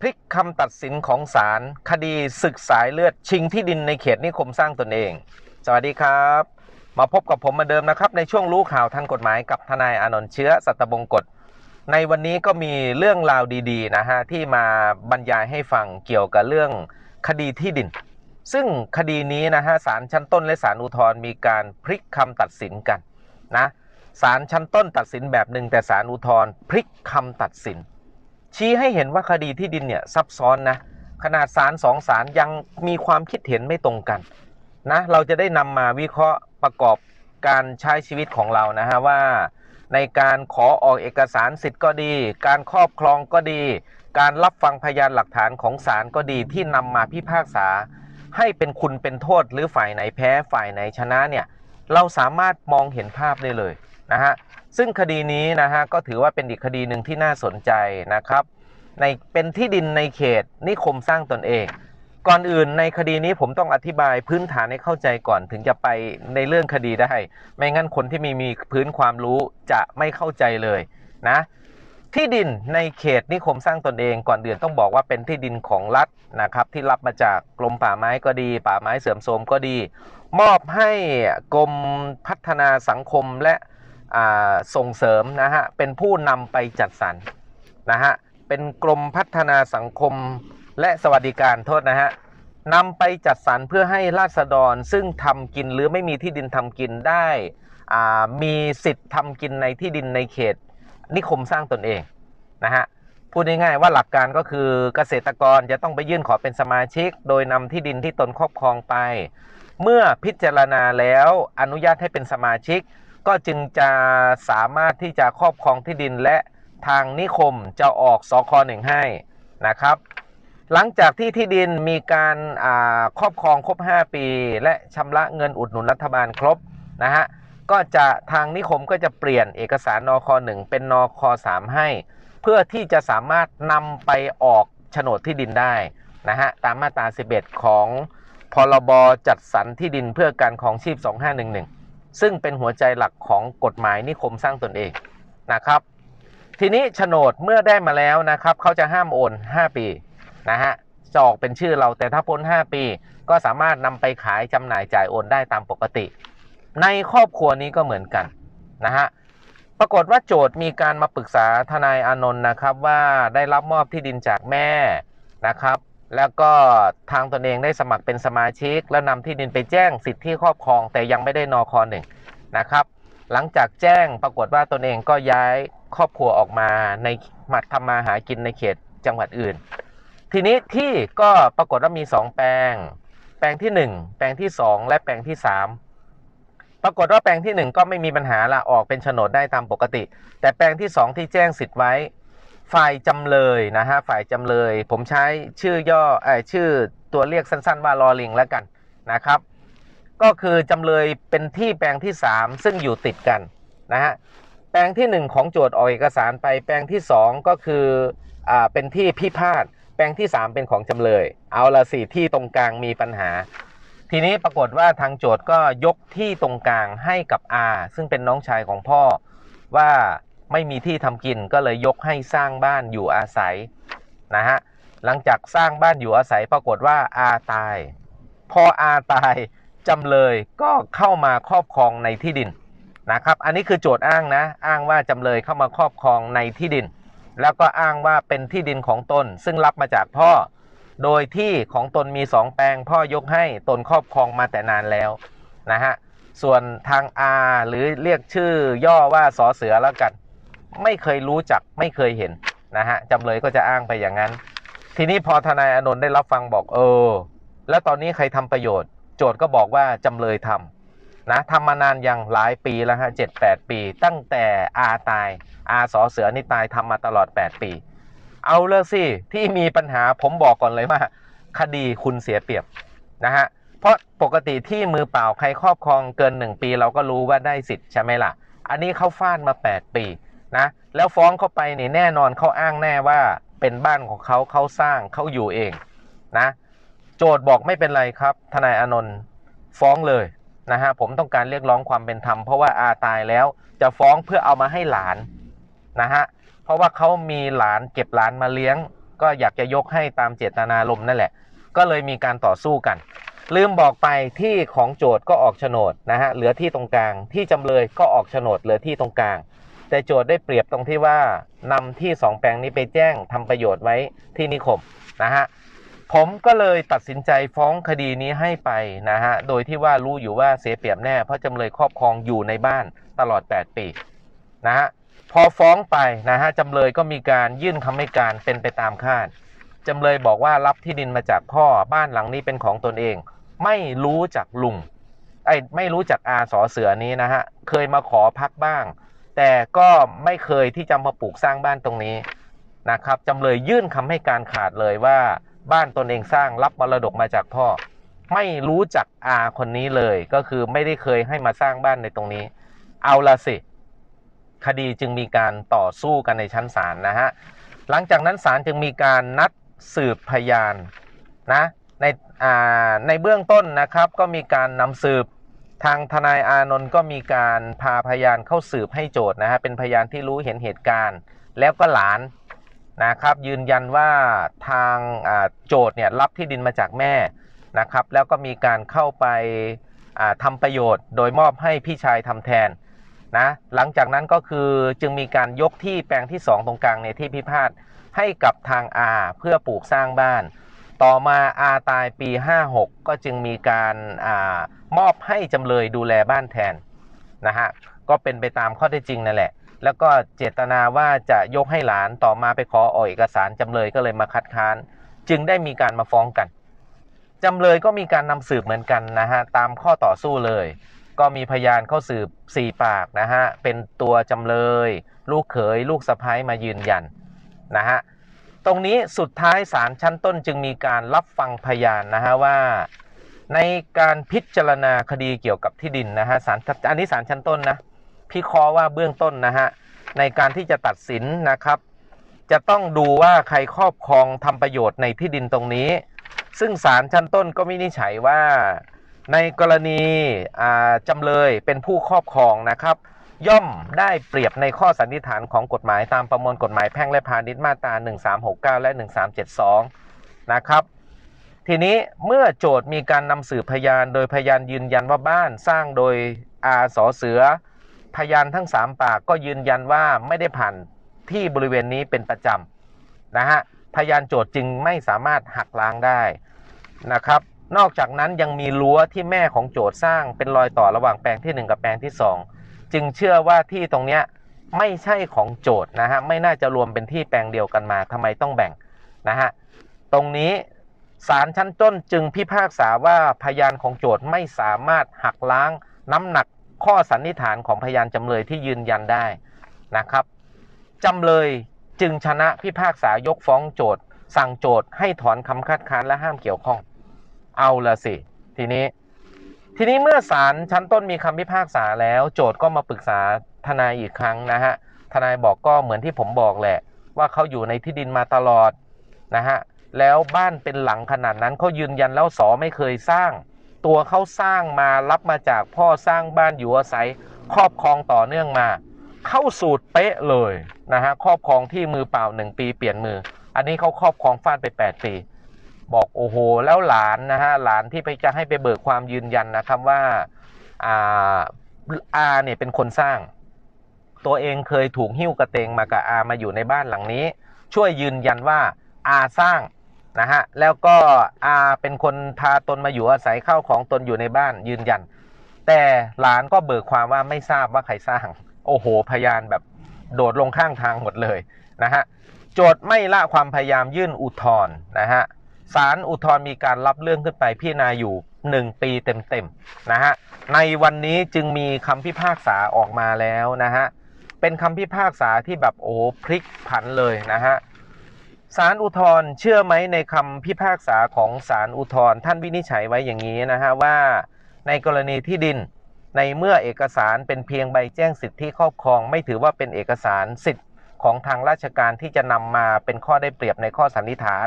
พลิกคำตัดสินของศาลคดีศึกสายเลือดชิงที่ดินในเขตนิคมสร้างตนเอง สวัสดีครับ มาพบกับผมเหมาเดิมนะครับ ในช่วงรู้ข่าวทันกฎหมายกับทนายอานนท์เชื้อสัตบงกฎ ในวันนี้ก็มีเรื่องราวดีๆนะฮะที่มาบรรยายให้ฟังเกี่ยวกับเรื่องคดีที่ดิน ซึ่งคดีนี้นะฮะศาลชั้นต้นและศาลอุทธรณ์มีการพลิกคำตัดสินกันนะศาลชั้นต้นตัดสินแบบหนึ่งแต่ศาลอุทธรณ์พลิกคำตัดสิน ชี้ให้เห็นว่าคดีที่ดินเนี่ยซับซ้อนนะขนาดศาลสองศาลยังมีความคิดเห็นไม่ตรงกันนะเราจะได้นำมาวิเคราะห์ประกอบการใช้ชีวิตของเรานะฮะว่า ในการขอออกเอกสารสิทธิ์ก็ดี การครอบครองก็ดี การรับฟังพยานหลักฐานของศาลก็ดีที่นำมาพิพากษา ให้เป็นคุณเป็นโทษหรือฝ่ายไหนแพ้ฝ่ายไหนชนะเนี่ยเราสามารถมองเห็นภาพได้เลยนะฮะ ซึ่งคดีนี้นะฮะก็ถือว่าเป็นอีกคดีหนึ่งที่น่าสนใจนะครับ ในเป็นที่ดินในเขตนิคมสร้างตนเอง ก่อนอื่นในคดีนี้ผมต้องอธิบายพื้นฐานให้เข้าใจก่อนถึงจะไปในเรื่องคดีได้ ไม่งั้นคนที่มีมีพื้นความรู้จะไม่เข้าใจเลยนะที่ดินในเขตนิคมสร้างตนเองก่อนอื่นต้องบอกว่าเป็นที่ดินของรัฐนะครับ ที่รับมาจากกรมป่าไม้ก็ดี ป่าไม้เสื่อมโทรมก็ดี มอบให้กรมพัฒนาสังคมและ ส่งเสริมนะฮะเป็นผู้นำไปจัดสรรนะฮะเป็นกรมพัฒนาสังคมและสวัสดิการโทษนะฮะนำไปจัดสรรเพื่อให้ราษฎรซึ่งทำกินหรือไม่มีที่ดินทำกินได้อ่ามีสิทธิ์ทำกินในที่ดินในเขตนิคมสร้างตนเองนะฮะพูดง่ายๆว่าหลักการก็คือเกษตรกรจะต้องไปยื่นขอเป็นสมาชิก โดยนำที่ดินที่ตนครอบครองไป เมื่อพิจารณาแล้วอนุญาตให้เป็นสมาชิก ก็จึงจะสามารถที่จะครอบครองที่ดินและทางนิคมจะออกสคหนึ่งให้นะครับ หลังจากที่ที่ดินมีการครอบครองครบ 5 ปี และชำระเงินอุดหนุนรัฐบาลครบนะฮะก็จะทางนิคมก็จะเปลี่ยนเอกสารนค1เป็นนค3ให้ เพื่อที่จะสามารถนำไปออกโฉนดที่ดินได้นะฮะตามมาตรา 11 ของพรบจัดสรรที่ดินเพื่อการของชีพ 2511 ซึ่งเป็นหัวใจหลักของกฎหมายนิคมสร้างตนเองนะครับ ทีนี้โฉนดเมื่อได้มาแล้วนะครับเขาจะห้ามโอน 5 ปีนะฮะจะออกเป็นชื่อเราแต่ถ้าพ้น 5 ปี ก็สามารถนำไปขายจำหน่ายจ่ายโอนได้ตามปกติ ในครอบครัวนี้ก็เหมือนกันนะฮะปรากฏว่าโจทย์มีการมาปรึกษาทนายอานนท์นะครับว่าได้รับมอบที่ดินจากแม่นะครับ แล้วก็ทางตนเองได้สมัครเป็นสมาชิก แล้วนำที่ดินไปแจ้งสิทธิครอบครอง แต่ยังไม่ได้นอคอหนึ่งนะครับ หลังจากแจ้งปรากฏว่าตนเองก็ย้ายครอบครัวออกมาในมาทำมาหากินในเขตจังหวัดอื่น ทีนี้ที่ก็ปรากฏว่ามี 2 แปลง แปลงที่ 1 แปลงที่ 2 และแปลงที่ 3 ปรากฏว่าแปลงที่ 1 ก็ไม่มีปัญหาละออกเป็นโฉนดได้ตามปกติ แต่แปลงที่ 2 ที่แจ้งสิทธิ์ไว้ ฝ่ายจำเลยนะฮะฝ่ายจำเลย ผมใช้ชื่อย่อเออชื่อตัวเรียกสั้น ๆ ว่ารอลิงแล้วกันนะครับ ก็คือจำเลยเป็นที่แปลงที่ 3 ซึ่งอยู่ติดกันนะฮะแปลงที่ 1 ของโจทย์ออกเอกสารไปแปลงที่ 2 ก็คืออ่าเป็นที่พิพาทแปลงที่ 3 เป็นของจำเลย เอาละสิที่ตรงกลางมีปัญหา ทีนี้ปรากฏว่าทางโจทย์ก็ยกที่ตรงกลางให้กับอาซึ่งเป็นน้องชายของพ่อว่า ไม่มีที่ทำกินก็เลยยกให้สร้างบ้านอยู่อาศัยนะฮะหลังจากสร้างบ้านอยู่อาศัยปรากฏว่าอาตาย พออาตายจำเลยก็เข้ามาครอบครองในที่ดินนะครับ อันนี้คือโจทย์อ้างนะ อ้างว่าจำเลยเข้ามาครอบครองในที่ดิน แล้วก็อ้างว่าเป็นที่ดินของตน ซึ่งรับมาจากพ่อ โดยที่ของตนมีสองแปลง พ่อยกให้ตนครอบครองมาแต่นานแล้วนะฮะ ส่วนทาง R หรือเรียกชื่อย่อว่าสอเสือแล้วกัน ไม่เคยรู้จักไม่เคยเห็นนะฮะจำเลยก็จะอ้างไปอย่างนั้น ทีนี้พอทนายอนนท์ได้รับฟังบอกเออ แล้วตอนนี้ใครทำประโยชน์ โจทย์ก็บอกว่าจำเลยทำนะทำมานานยังหลายปีแล้วฮะเจ็ดแปดปี ตั้งแต่อาตายอาสอเสือนี่ตายทำมาตลอด 8 ปี เอาเลยสิที่มีปัญหาผมบอกก่อนเลยว่า คดีคุณเสียเปรียบนะฮะเพราะปกติที่มือเปล่าใครครอบครองเกิน 1 ปีเราก็รู้ว่าได้สิทธิ์ใช่ไหมล่ะ อันนี้เขาฟาดมา 8 ปี นะแล้วฟ้องเข้าไปนี่แน่นอนเขาอ้างแน่ว่าเป็นบ้านของเขาเขาสร้างเขาอยู่เองนะโจทย์บอกไม่เป็นไรครับ ทนายอนนท์ฟ้องเลยนะฮะผมต้องการเรียกร้องความเป็นธรรมเพราะว่าอาตายแล้วจะฟ้องเพื่อเอามาให้หลานนะฮะเพราะว่าเขามีหลานเก็บหลานมาเลี้ยง ก็อยากจะยกให้ตามเจตนารมณ์นั่นแหละ ก็เลยมีการต่อสู้กัน ลืมบอกไปที่ของโจทย์ก็ออกโฉนดนะฮะเหลือที่ตรงกลางที่จำเลยก็ออกโฉนดเหลือที่ตรงกลาง แต่โจทย์ได้เปรียบตรงที่ว่านำที่สองแปลงนี้ไปแจ้งทำประโยชน์ไว้ที่นิคมนะฮะผมก็เลยตัดสินใจฟ้องคดีนี้ให้ไปนะฮะโดยที่ว่ารู้อยู่ว่าเสียเปรียบแน่ เพราะจำเลยครอบครองอยู่ในบ้านตลอด 8 ปีนะฮะพอฟ้องไปนะฮะจำเลยก็มีการยื่นคำให้การเป็นไปตามคาดจำเลยบอกว่ารับที่ดินมาจากพ่อบ้านหลังนี้เป็นของตนเอง ไม่รู้จักลุงไอ้ไม่รู้จักอาสอเสือนี้นะฮะเคยมาขอพักบ้าง แต่ก็ไม่เคยที่จะมาปลูกสร้างบ้านตรงนี้นะครับจำเลยยื่นคำให้การขาดเลยว่าบ้านตนเองสร้างรับมรดกมาจากพ่อ ไม่รู้จักอาคนนี้เลย ก็คือไม่ได้เคยให้มาสร้างบ้านในตรงนี้ เอาละสิ คดีจึงมีการต่อสู้กันในชั้นศาลนะฮะหลังจากนั้นศาลจึงมีการนัดสืบพยานนะในอ่าในเบื้องต้นนะครับก็มีการนำสืบ ทางทนายอานนท์ก็มีการพาพยานเข้าสืบให้โจทย์นะฮะเป็นพยานที่รู้เห็นเหตุการณ์ แล้วก็หลานนะครับ ยืนยันว่าทางโจทย์เนี่ยรับที่ดินมาจากแม่นะครับ แล้วก็มีการเข้าไปอ่าทำประโยชน์ โดยมอบให้พี่ชายทำแทนนะหลังจากนั้นก็คือจึงมีการยกที่แปลงที่ 2 ตรงกลางในยที่พิพาทให้กับทางอาเพื่อปลูกสร้างบ้าน ต่อมาอาตายปี 56 ก็จึงมีการอามอบให้จำเลยดูแลบ้านแทนนะฮะก็เป็นไปตามข้อเท็จจริงนั่นแหละ แล้วก็เจตนาว่าจะยกให้หลานต่อมาไปขอออกเอกสารจำเลยก็เลยมาคัดค้าน จึงได้มีการมาฟ้องกันจำเลยก็มีการนำสืบเหมือนกันนะฮะตามข้อต่อสู้เลย ก็มีพยานเข้าสืบ4ปากนะฮะเป็นตัวจำเลย ลูกเขยลูกสะพ้ายมายืนยันนะฮะ ตรงนี้สุดท้ายศาลชั้นต้นจึงมีการรับฟังพยานนะฮะว่า ในการพิจารณาคดีเกี่ยวกับที่ดินนะฮะศาลอันนี้ศาลชั้นต้นนะพิเคราะห์ว่าเบื้องต้นนะฮะในการที่จะตัดสินนะครับ จะต้องดูว่าใครครอบครองทำประโยชน์ในที่ดินตรงนี้ ซึ่งศาลชั้นต้นก็วินิจฉัยว่า ในกรณีอ่าจำเลยเป็นผู้ครอบครองนะครับ ย่อมได้เปรียบในข้อสันนิษฐานของกฎหมายตามประมวลกฎหมายแพ่งและพาณิชย์มาตรา 1369 และ 1372 นะครับ ทีนี้เมื่อโจทย์มีการนำสืบพยานโดยพยานยืนยันว่าบ้านสร้างโดยอาสอเสือ พยานทั้ง 3 ปากก็ยืนยันว่าไม่ได้ผ่านที่บริเวณนี้เป็นประจำนะฮะพยานโจทย์จึงไม่สามารถหักล้างได้นะครับนอกจากนั้นยังมีรั้วที่แม่ของโจทย์สร้างเป็นรอยต่อระหว่างแปลงที่ 1 กับแปลงที่ 2 จึงเชื่อว่าที่ตรงเนี้ยไม่ใช่ของโจทย์นะฮะไม่น่าจะรวมเป็นที่แปลงเดียวกันมาทำไมต้องแบ่งนะฮะตรงนี้ศาลชั้นต้นจึงพิพากษาว่าพยานของโจทย์ไม่สามารถหักล้างน้ำหนักข้อสันนิษฐานของพยานจำเลยที่ยืนยันได้นะครับจำเลยจึงชนะพิพากษายกฟ้องโจทย์ สั่งโจทย์ให้ถอนคำคัดค้านและห้ามเกี่ยวข้อง เอาละสิ ทีนี้ ทีนี้เมื่อศาลชั้นต้นมีคำพิพากษาแล้ว โจทย์ก็มาปรึกษาทนายอีกครั้งนะฮะทนายบอกก็เหมือนที่ผมบอกแหละ ว่าเขาอยู่ในที่ดินมาตลอดนะฮะแล้วบ้านเป็นหลังขนาดนั้นเขายืนยันแล้วสอไม่เคยสร้าง ตัวเขาสร้างมารับมาจากพ่อสร้างบ้านอยู่อาศัย ครอบครองต่อเนื่องมา เข้าสูตรเป๊ะเลยนะฮะครอบครองที่มือเปล่าหนึ่งปีเปลี่ยนมือ อันนี้เขาครอบครองฟาดไป 8 ปี บอกโอ้โห แล้วหลานนะฮะหลานที่ไปจะให้ไปเบิกความยืนยันนะครับว่าอ่าอาเนี่ยเป็นคนสร้าง ตัวเองเคยถูกหิ้วกระเตงมากับอามาอยู่ในบ้านหลังนี้ ช่วยยืนยันว่าอาสร้างนะฮะแล้วก็อาเป็นคนพาตนมาอยู่อาศัยเข้าของตนอยู่ในบ้านยืนยัน แต่หลานก็เบิกความว่าไม่ทราบว่าใครสร้าง โอ้โห พยานแบบโดดลงข้างทางหมดเลยนะฮะโจทย์ไม่ละความพยายามยื่นอุทธรณ์นะฮะ ศาลอุทธรมีการรับเรื่องขึ้นไปพิจารณาอยู่1ปีเต็มๆนะฮะในวันนี้จึงมีคำพิพากษาออกมาแล้วนะฮะเป็นคำพิพากษาที่แบบโอ้พลิกผันเลยนะฮะศาลอุทธรเชื่อไหมในคำพิพากษาของศาลอุทธรท่านวินิจฉัยไว้อย่างนี้นะฮะว่าในกรณีที่ดินในเมื่อเอกสารเป็นเพียงใบแจ้งสิทธิครอบครอง ไม่ถือว่าเป็นเอกสารสิทธิ์ของทางราชการที่จะนำมาเป็นข้อได้เปรียบในข้อสันนิษฐาน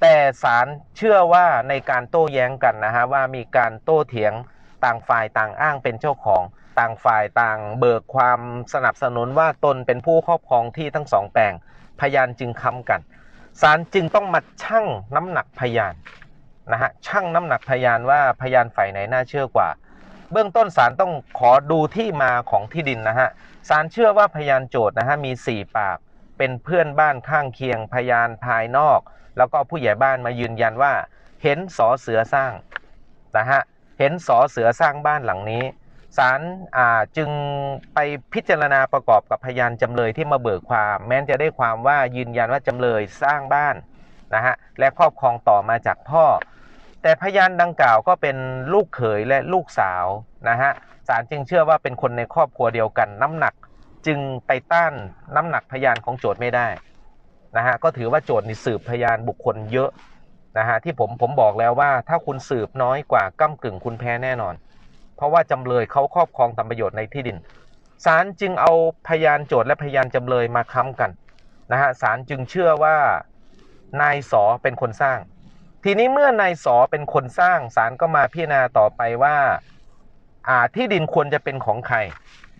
แต่ศาลเชื่อว่าในการโต้แย้งกันนะฮะว่ามีการโต้เถียงต่างฝ่ายต่างอ้างเป็นเจ้าของต่างฝ่ายต่างเบิกความสนับสนุนว่าตนเป็นผู้ครอบครองที่ทั้งสองแปลงพยานจึงค้ำกันศาลจึงต้องมาชั่งน้ำหนักพยานนะฮะชั่งน้ำหนักพยานว่าพยานฝ่ายไหนน่าเชื่อกว่า เบื้องต้นศาลต้องขอดูที่มาของที่ดินนะฮะศาลเชื่อว่าพยานโจทย์นะฮะมี 4 ปาก เป็นเพื่อนบ้านข้างเคียงพยานภายนอก แล้วก็ผู้ใหญ่บ้านมายืนยันว่า เห็นสอเสือสร้างนะฮะเห็นสอเสือสร้างบ้านหลังนี้ศาลจึงไปพิจารณาประกอบกับพยานจำเลยที่มาเบิกความ แม้นจะได้ความว่ายืนยันว่าจำเลยสร้างบ้านนะฮะและครอบครองต่อมาจากพ่อ แต่พยานดังกล่าวก็เป็นลูกเขยและลูกสาวนะฮะศาลจึงเชื่อว่าเป็นคนในครอบครัวเดียวกัน น้ำหนักจึงไปต้านน้ำหนักพยานของโจทย์ไม่ได้ นะฮะก็ถือว่าโจทย์นี่สืบพยานบุคคลเยอะนะฮะที่ผมผมบอกแล้วว่าถ้าคุณสืบน้อยกว่าก้ากึ่งคุณแพ้แน่นอน เพราะว่าจำเลยเขาครอบครองทำประโยชน์ในที่ดินศาลจึงเอาพยานโจทย์และพยานจำเลยมาค้ำกันนะฮะศาลจึงเชื่อว่านายสอเป็นคนสร้าง ทีนี้เมื่อนายสอเป็นคนสร้างศาลก็มาพิจารณาต่อไปว่าอ่าที่ดินควรจะเป็นของใคร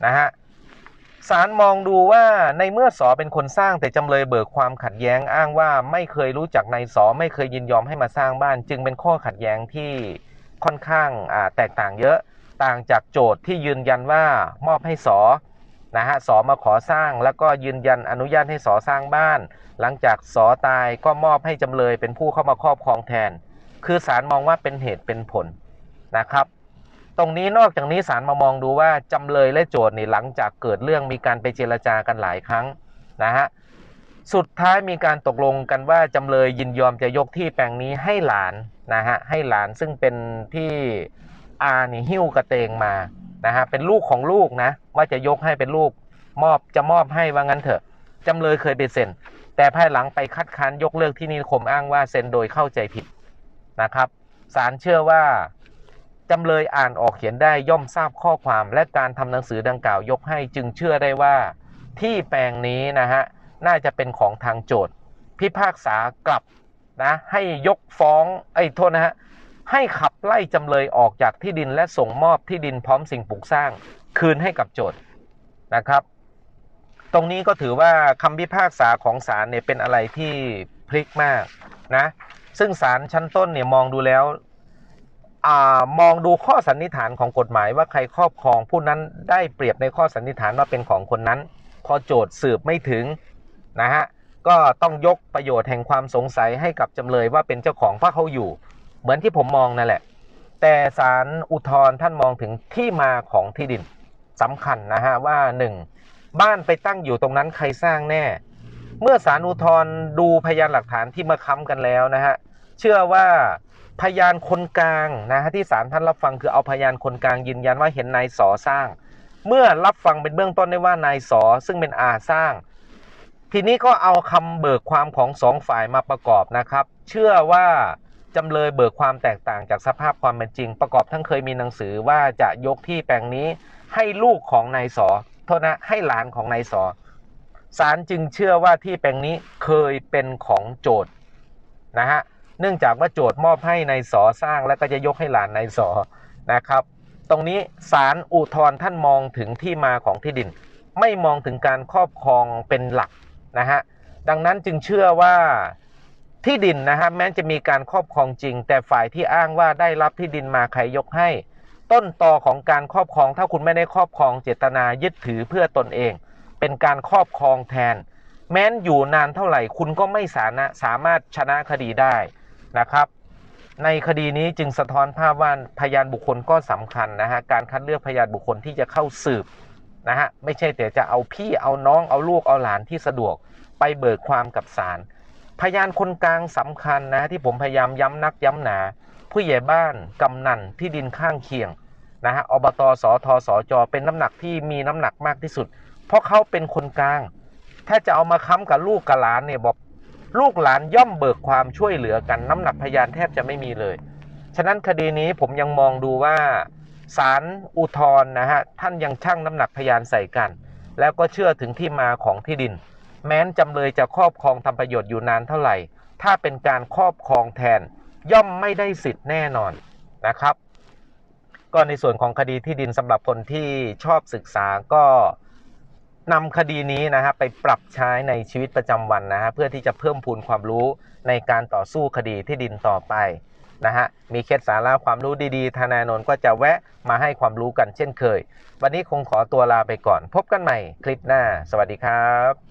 นะฮะ ศาลมองดูว่าในเมื่อสอเป็นคนสร้างแต่จำเลยเบิกความขัดแย้งอ้างว่าไม่เคยรู้จักนายสอไม่เคยยินยอมให้มาสร้างบ้าน จึงเป็นข้อขัดแย้งที่ค่อนข้างแตกต่างเยอะต่างจากโจทย์ที่ยืนยันว่ามอบให้สอนะฮะสอมาขอสร้างแล้วก็ยืนยันอนุญาตให้สอสร้างบ้าน หลังจากสอตายก็มอบให้จำเลยเป็นผู้เข้ามาครอบครองแทน คือศาลมองว่าเป็นเหตุเป็นผลนะครับ ตรงนี้นอกจากนี้ศาลมามองดูว่าจำเลยและโจทย์นี่หลังจากเกิดเรื่องมีการไปเจรจากันหลายครั้งนะฮะสุดท้ายมีการตกลงกันว่าจำเลยยินยอมจะยกที่แปลงนี้ให้หลานนะฮะให้หลานซึ่งเป็นที่อานี่หิ้วกระเตงมานะฮะเป็นลูกของลูกนะว่าจะยกให้เป็นลูกมอบจะมอบให้ว่างั้นเถอะจำเลยเคยไปเซ็น แต่ภายหลังไปคัดค้านยกเลิกที่นิคมอ้างว่าเซ็นโดยเข้าใจผิดนะครับศาลเชื่อว่า จำเลยอ่านออกเขียนได้ย่อมทราบข้อความและการทำหนังสือดังกล่าวยกให้จึงเชื่อได้ว่า ที่แปลงนี้นะฮะน่าจะเป็นของทางโจทย์ พิพากษากลับนะให้ยกฟ้องไอ้โทษนะฮะให้ขับไล่จำเลยออกจากที่ดินและส่งมอบที่ดินพร้อมสิ่งปลูกสร้าง คืนให้กับโจทย์นะครับ ตรงนี้ก็ถือว่าคำพิพากษาของศาลเนี่ยเป็นอะไรที่พลิกมากนะซึ่งศาลชั้นต้นเนี่ยมองดูแล้ว มองดูข้อสันนิษฐานของกฎหมายว่าใครครอบครองผู้นั้นได้เปรียบในข้อสันนิษฐานว่าเป็นของคนนั้น พอโจทย์สืบไม่ถึงนะฮะก็ต้องยกประโยชน์แห่งความสงสัยให้กับจำเลยว่าเป็นเจ้าของเพราะเขาอยู่ เหมือนที่ผมมองนั่นแหละ แต่ศาลอุทธรณ์ท่านมองถึงที่มาของที่ดินสำคัญนะฮะว่าหนึ่งบ้านไปตั้งอยู่ตรงนั้นใครสร้างแน่ เมื่อศาลอุทธรณ์ดูพยานหลักฐานที่มาค้ำกันแล้วนะฮะเชื่อว่า พยานคนกลางนะฮะที่ศาลท่านรับฟังคือเอาพยานคนกลางยืนยันว่าเห็นนายสอสร้าง เมื่อรับฟังเป็นเบื้องต้นได้ว่านายสอซึ่งเป็นอาสร้าง ทีนี้ก็เอาคำเบิกความของสองฝ่ายมาประกอบนะครับ เชื่อว่าจำเลยเบิกความแตกต่างจากสภาพความเป็นจริง ประกอบทั้งเคยมีหนังสือว่าจะยกที่แปลงนี้ให้ลูกของนายสอโทษนะให้หลานของนายสอศาลจึงเชื่อว่าที่แปลงนี้เคยเป็นของโจทย์นะฮะ เนื่องจากว่าโจทย์มอบให้ในสอสร้างแล้วก็จะยกให้หลานในสอนะครับ ตรงนี้ศาลอุทธรณ์ท่านมองถึงที่มาของที่ดิน ไม่มองถึงการครอบครองเป็นหลักนะฮะดังนั้นจึงเชื่อว่าที่ดินนะฮะแม้จะมีการครอบครองจริง แต่ฝ่ายที่อ้างว่าได้รับที่ดินมาใครยกให้ ต้นตอของการครอบครองถ้าคุณไม่ได้ครอบครองเจตนายึดถือเพื่อตนเอง เป็นการครอบครองแทน แม้นอยู่นานเท่าไหร่คุณก็ไม่สามารถสามารถชนะคดีได้ นะครับ ในคดีนี้จึงสะท้อนภาพว่าพยานบุคคลก็สำคัญนะฮะการคัดเลือกพยานบุคคลที่จะเข้าสืบนะฮะไม่ใช่แต่จะเอาพี่เอาน้องเอาลูกเอาหลานที่สะดวกไปเบิกความกับศาลพยานคนกลางสำคัญนะที่ผมพยายามย้ำนักย้ำหนา ผู้ใหญ่บ้านกำนันที่ดินข้างเคียงนะฮะอบตสทสจเป็นน้ำหนักที่มีน้ำหนักมากที่สุด เพราะเขาเป็นคนกลาง ถ้าจะเอามาค้ำกับลูกกับหลานเนี่ยบอก ลูกหลานย่อมเบิกความช่วยเหลือกันน้ำหนักพยานแทบจะไม่มีเลย ฉะนั้นคดีนี้ผมยังมองดูว่าศาลอุทธรณ์นะฮะท่านยังชั่งน้ำหนักพยานใส่กัน แล้วก็เชื่อถึงที่มาของที่ดิน แม้นจำเลยจะครอบครองทำประโยชน์อยู่นานเท่าไหร่ ถ้าเป็นการครอบครองแทนย่อมไม่ได้สิทธิ์แน่นอนนะครับ ก็ในส่วนของคดีที่ดินสำหรับคนที่ชอบศึกษาก็ นำคดีนี้นะฮะไปปรับใช้ในชีวิตประจำวันนะฮะเพื่อที่จะเพิ่มพูนความรู้ในการต่อสู้คดีที่ดินต่อไปนะฮะมีเคล็ดสาระความรู้ดีๆทนายอานนท์ก็จะแวะมาให้ความรู้กันเช่นเคย วันนี้คงขอตัวลาไปก่อน พบกันใหม่คลิปหน้า สวัสดีครับ